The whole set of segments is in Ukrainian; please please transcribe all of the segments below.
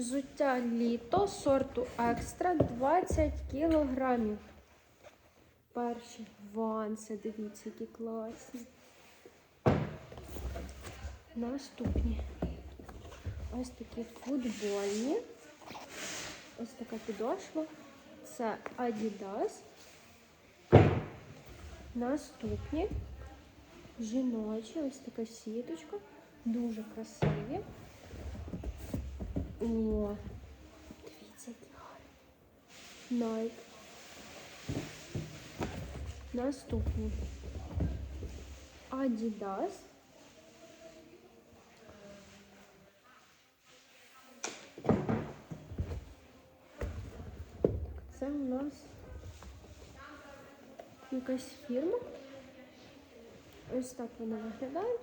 Взуття літо сорту екстра 20 кілограмів. Перші ванси, дивіться, які класні. Наступні. Ось такі футбольні. Ось така підошва. Це Adidas. Наступні. Жіночі, ось така сіточка. Дуже красиві. О, дивіться, які гарні. Наступні. Adidas. Це у нас якась фірма. Ось так вони виглядають.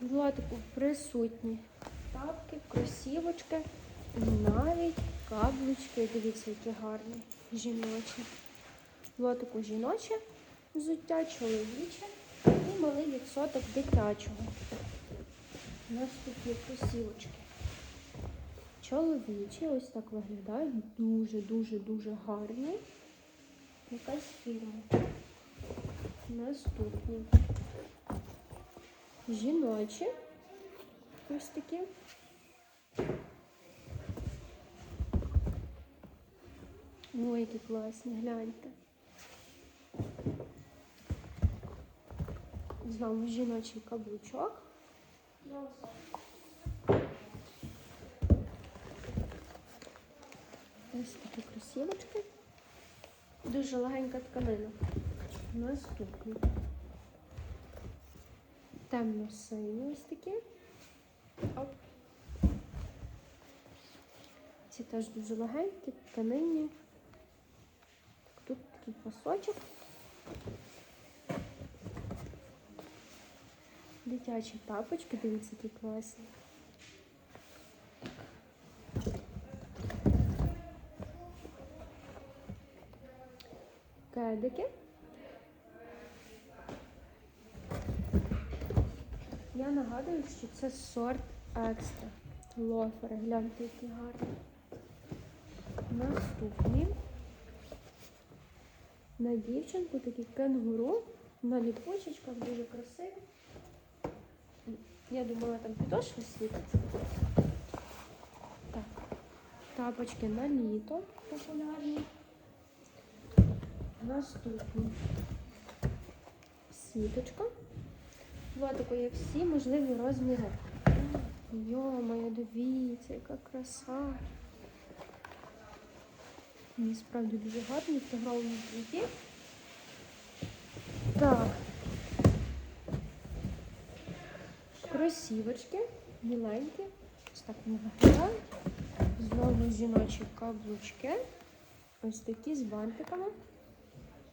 В лотику присутні тапки, кросівочки, навіть каблучки. Дивіться, які гарні жіночі. В лотику жіноче взуття, чоловіче і малий відсоток дитячого. Наступні кросівочки. Чоловічі, ось так виглядають. Дуже-дуже-дуже гарні. Якась фірма. Наступні. Жіночі. Ось такі. Ой, які класні, гляньте. Знову жіночий каблучок. Ось такі кросівочки. Дуже легенька тканина. Наступні. Темно-сині ось такі. Оп. Ці теж дуже легенькі, тканинні. Тут такий пасочок. Дитячі тапочки, дивіться, які класні. Кедики. Я нагадую, що це сорт екстра. Лофери, гляньте, які гарні. Наступні. На дівчинку такі кенгуру. На ліпочечках дуже красиві. Я думала, там підошва світиться. Так. Тапочки на літо популярні. Наступні. Сіточка. Лотику є всі можливі розміри. Йо-моє, дивіться, яка краса. Мені справді дуже гарні в тигровому цвіті. Так. Кросівочки, міленькі. Ось так вони виглядають. Знову жіночі каблучки. Ось такі з бантиками.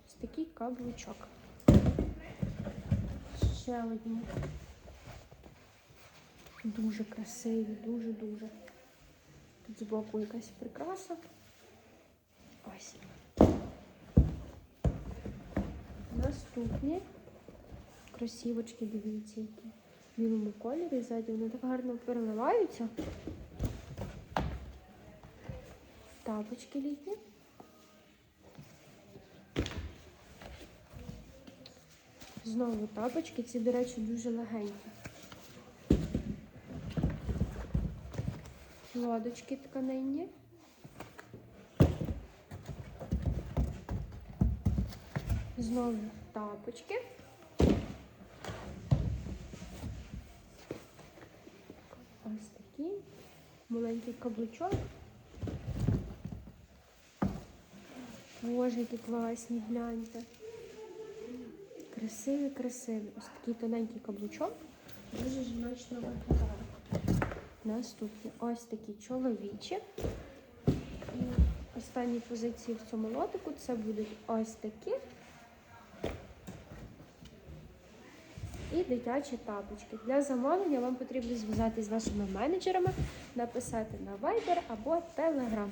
Ось такий каблучок. Ще одні. Дуже красиві, дуже-дуже. Тут збоку якась прикраса. Ось. Наступні кросівочки, дивіться, які в білому кольорі ззаді. Вони так гарно переливаються. Тапочки літні. Знову тапочки, ці, до речі, дуже легенькі. Лодочки тканинні. Знову тапочки. Ось такі. Маленький каблучок. Боже, які класні, гляньте. Красиві, красиві. Ось такий тоненький каблучок. Дуже жіночно виглядає. Наступні ось такі чоловічі. І останні позиції в цьому лотику це будуть ось такі. І дитячі тапочки. Для замовлення вам потрібно зв'язатися з нашими менеджерами, написати на Viber або Telegram.